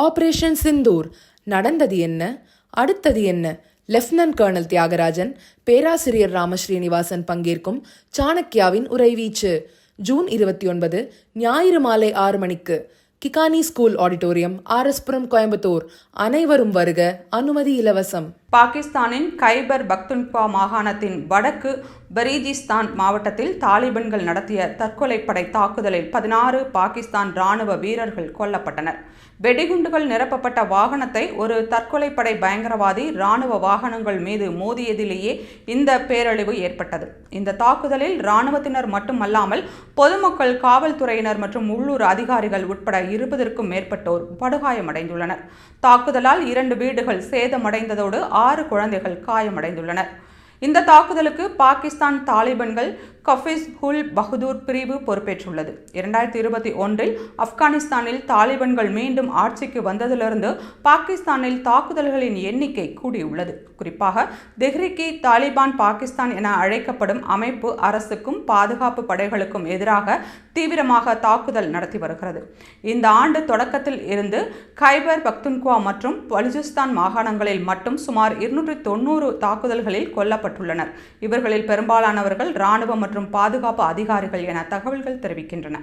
Operation Sindoor. நடந்தது என்ன? அடுத்தது என்ன? லெப்டினன்ட் கர்னல் தியாகராஜன் பேராசிரியர் ராமஸ்ரீனிவாசன் பங்கேற்கும் சாணக்யாவின் உரைவீச்சு ஜூன் இருபத்தி ஒன்பது ஞாயிறு மாலை ஆறு மணிக்கு. Kikani school auditorium RS Puram Coimbatore. அனைவரும் வருக அனுமதி இலவசம். பாகிஸ்தானின் கைபர் பக்துன்பா மாகாணத்தின் வடக்கு பரீஜிஸ்தான் மாவட்டத்தில் தாலிபன்கள் நடத்திய தற்கொலைப்படை தாக்குதலில் பதினாறு பாகிஸ்தான் ராணுவ வீரர்கள் கொல்லப்பட்டனர். வெடிகுண்டுகள் நிரப்பப்பட்ட வாகனத்தை ஒரு தற்கொலைப்படை பயங்கரவாதி ராணுவ வாகனங்கள் மீது மோதியதிலேயே இந்த பேரழிவு ஏற்பட்டது. இந்த தாக்குதலில் ராணுவத்தினர் மட்டுமல்லாமல் பொதுமக்கள் காவல்துறையினர் மற்றும் உள்ளூர் அதிகாரிகள் உட்பட இருபதற்கும் மேற்பட்டோர் படுகாயமடைந்துள்ளனர். தாக்குதலால் இரண்டு வீடுகள் சேதமடைந்ததோடு ஆறு குழந்தைகள் காயமடைந்துள்ளனர். இந்த தாக்குதலுக்கு பாகிஸ்தான் தாலிபன்கள் கஃபிஸ் ஹுல் பஹதூர் பிரிவு பொறுப்பேற்றுள்ளது. இரண்டாயிரத்தி இருபத்தி ஒன்றில் ஆப்கானிஸ்தானில் தாலிபன்கள் மீண்டும் ஆட்சிக்கு வந்ததிலிருந்து பாகிஸ்தானில் தாக்குதல்களின் எண்ணிக்கை கூடியுள்ளது. குறிப்பாக தெஹ்ரிக்கி தாலிபான் பாகிஸ்தான் என அழைக்கப்படும் அமைப்பு அரசுக்கும் பாதுகாப்பு படைகளுக்கும் எதிராக தீவிரமாக தாக்குதல் நடத்தி வருகிறது. இந்த ஆண்டு தொடக்கத்தில் இருந்து கைபர் பக்துன்குவா மற்றும் பலுஜிஸ்தான் மாகாணங்களில் மட்டும் சுமார் இருநூற்றி தொண்ணூறு தாக்குதல்களில் கொல்லப்பட்டுள்ளனர். இவர்களில் பெரும்பாலானவர்கள் இராணுவ மற்றும் மற்றும் பாதுகாப்பு அதிகாரிகள் என தகவல்கள் தெரிவிக்கின்றன.